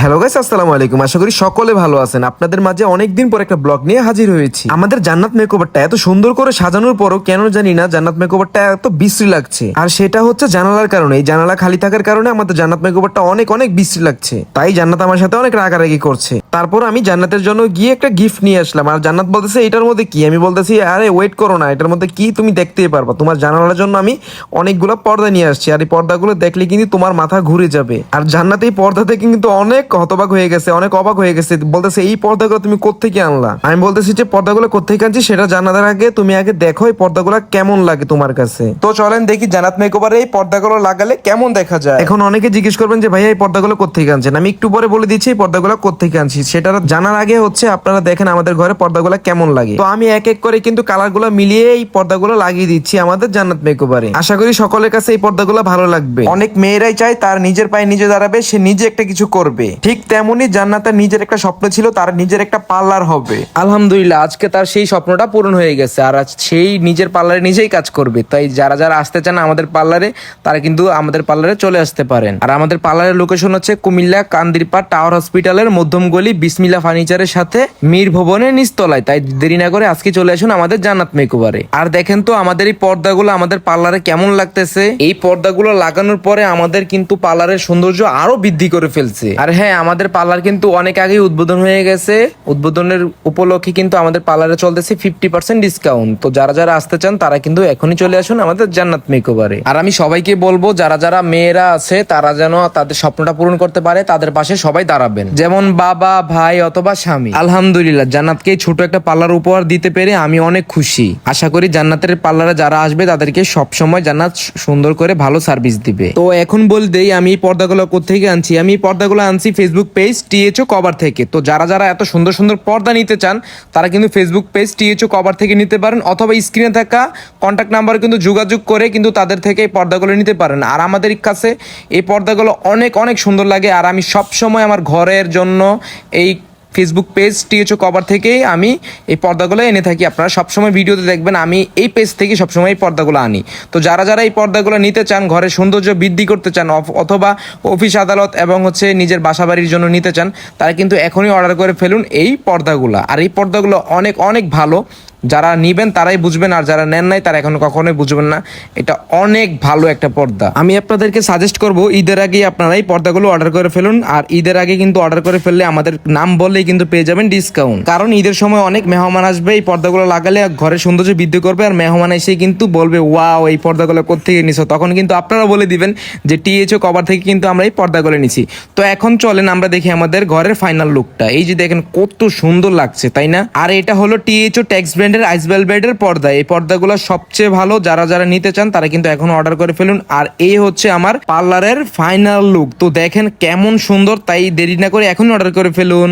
Hello guys আসসালামু আলাইকুম। আশা করি সকলে ভালো আছেন। আপনাদের মাঝে অনেকদিন পর একটা ব্লগ নিয়ে হাজির হয়েছি। আমাদের জান্নাত মেকওভারটা এত সুন্দর করে সাজানোর পরও কেন জানি না জান্নাত মেকওভারটা এত বিশ্রী লাগছে। আর সেটা হচ্ছে জানালার কারণে। এই জানালা খালি থাকার কারণে আমাদের জান্নাত মেকওভারটা অনেক অনেক বিশ্রী লাগছে। তাই জান্নাত আমার সাথে অনেক রাগারাগি করছে। তারপর আমি জান্নাতের জন্য গিয়ে একটা গিফট নিয়ে আসলাম। আর জান্নাত বলতেছে, এটার মধ্যে কি? আমি বলতেছি, আরে ওয়েট করো না, এটার মধ্যে কি তুমি দেখতেই পারবা? তোমার জানালার জন্য আমি অনেকগুলো পর্দা নিয়ে আসছি। আর এই পর্দাগুলো দেখলে কিন্তু তোমার মাথা ঘুরে যাবে। আর জান্নাত এই পর্দা থেকে কিন্তু অনেক হতবাক হয়ে গেছে অনেক অবাক হয়ে গেছে। বলতেছে এই পর্দাগুলো তুমি কোত্থেকে আনলা? আমি বলতেছি যে পর্দাগুলো কোথেকে আনছি সেটা জানার আগে তুমি আগে দেখো এই পর্দাগুলো কেমন লাগে তোমার কাছে। তো চলেন দেখি জানাত মেকওভারে এই পর্দাগুলো লাগালে কেমন দেখা যায়। এখন অনেকে জিজ্ঞেস করবেন যে ভাইয়া এই পর্দাগুলো কোথেকে আনছেন? আমি একটু পরে বলে দিচ্ছি এই পর্দাগুলো কোথেকে আনছি? সেটা জানার আগে হচ্ছে আপনারা দেখেন আমাদের ঘরে পর্দাগুলো কেমন লাগে। তো আমি এক এক করে কিন্তু কালারগুলো মিলিয়ে এই পর্দাগুলো লাগিয়ে দিচ্ছি আমাদের জান্নাত মেকওভারে আশা করি সকলের কাছে এই পর্দাগুলো ভালো লাগবে। অনেক মেয়েরাই চায় তার নিজের পায়ে নিজে দাঁড়াবে সে নিজে একটা কিছু করবে। ঠিক তেমনি জান্নাতের নিজের একটা স্বপ্ন ছিল, তার নিজের একটা পার্লার হবে। আলহামদুলিল্লাহ, আজকে তার সেই স্বপ্নটা পূরণ হয়ে গেছে, আর আজ সেই নিজের পার্লারে নিজেই কাজ করবে। তাই যারা যারা আসতে চান আমাদের পার্লারে, তারা কিন্তু আমাদের পার্লারে চলে আসতে পারেন। আর আমাদের পার্লারের লোকেশন হচ্ছে কুমিল্লা কান্দিরপাড় টাওয়ার হসপিটালের মধ্যম গলি বিসমিল্লা ফার্নিচারের সাথে মীর ভবনের নিচতলায়। তাই দেরি না করে আজকে চলে আসুন আমাদের জান্নাত মেকওভারে আর দেখেন তো আমাদের এই পর্দাগুলো আমাদের পার্লারে কেমন লাগতেছে। এই পর্দাগুলো লাগানোর পরে আমাদের কিন্তু পার্লারের সৌন্দর্য আরও বৃদ্ধি করে ফেলছে। আর হ্যাঁ আমাদের পার্লার কিন্তু অনেক আগেই উদ্বোধন হয়ে গেছে। উদ্বোধনের উপলক্ষে কিন্তু আমাদের পার্লারে চলতেছে ফিফটি পার্সেন্ট ডিসকাউন্ট তো যারা যারা আসতে চান, তারা কিন্তু এখনই চলে আসুন আমাদের জান্নাত মেকওভারে। আর আমি সবাইকে বলব, যারা যারা মেয়েরা আছে, তারা যেন তাদের স্বপ্নটা পূরণ করতে পারে, তাদের পাশে সবাই দাঁড়াবেন। যেমন বাবা, ভাই অথবা স্বামী। আলহামদুলিল্লাহ, জান্নাতকে ছোট একটা পার্লার উপহার দিতে পেরে আমি অনেক খুশি। আশা করি জান্নাতের পার্লারে যারা আসবে, তাদেরকে সবসময় জান্নাত সুন্দর করে ভালো সার্ভিস দিবে। তো এখন বলতেই আমি এই পর্দাগুলো কোথেকে আনছি? আমি পর্দাগুলো আনছি ফেসবুক পেজ টিএচও কভার থেকে। তো যারা যারা এত সুন্দর সুন্দর পর্দা নিতে চান, তারা কিন্তু ফেসবুক পেজ টিএচও কভার থেকে নিতে পারেন, অথবা স্ক্রিনে থাকা কন্ট্যাক্ট নাম্বার কিন্তু যোগাযোগ করে কিন্তু তাদের থেকে এই পর্দাগুলো নিতে পারেন। আর আমাদের কাছে এই পর্দাগুলো অনেক অনেক সুন্দর লাগে, আর আমি সবসময় আমার ঘরের জন্য এই ফেসবুক পেজ টিএচও কভার থেকে আমি এই পর্দাগুলো এনে থাকি। আপনারা সবসময় ভিডিওতে দেখবেন, আমি এই পেজ থেকে সবসময় এই পর্দাগুলো আনি। তো যারা যারা এই পর্দাগুলো নিতে চান ঘরের সৌন্দর্য বৃদ্ধি করতে চান অথবা অফিস আদালত এবং হচ্ছে নিজের বাসাবাড়ির জন্য নিতে চান, তারা কিন্তু এখনই অর্ডার করে ফেলুন এই পর্দাগুলো। আর এই পর্দাগুলো অনেক অনেক ভালো। যারা নিবেন তারাই বুঝবেন, আর যারা নেন নাই তারা এখন কখনোই বুঝবেন না। এটা অনেক ভালো একটা পর্দা। আমি আপনাদেরকে সাজেস্ট করব, ঈদের আগে আপনারা এই পর্দাগুলো অর্ডার করে ফেলুন, আর ঈদের আগে কিন্তু অর্ডার করে ফেললে আমাদের নাম বললেই কিন্তু পেয়ে যাবেন ডিসকাউন্ট কারণ ঈদের সময় অনেক মেহমান আসবে, এই পর্দাগুলো লাগালে ঘরের সৌন্দর্য বৃদ্ধি করবে, আর মেহমান এসে কিন্তু বলবে, ওয়াও, এই পর্দাগুলো কোথেকে নিছো? তখন কিন্তু আপনারা বলে দিবেন যে টিএচও কভার থেকে কিন্তু আমরা এই পর্দাগুলো নিছি। তো এখন চলেন আমরা দেখি আমাদের ঘরের ফাইনাল লুকটা এই যে দেখেন কত সুন্দর লাগছে, তাই না? আর এটা হলো টিএচও ট্যাক্স ব্র্যান্ডের আইস ভেলভেটের পর্দা। এই পর্দাগুলো সবচেয়ে ভালো, যারা যারা নিতে চান, তারা কিন্তু এখন অর্ডার করে ফেলুন। আর এই হচ্ছে আমার পার্লারের ফাইনাল লুক তো দেখেন কেমন সুন্দর, তাই দেরি না করে এখন অর্ডার করে ফেলুন।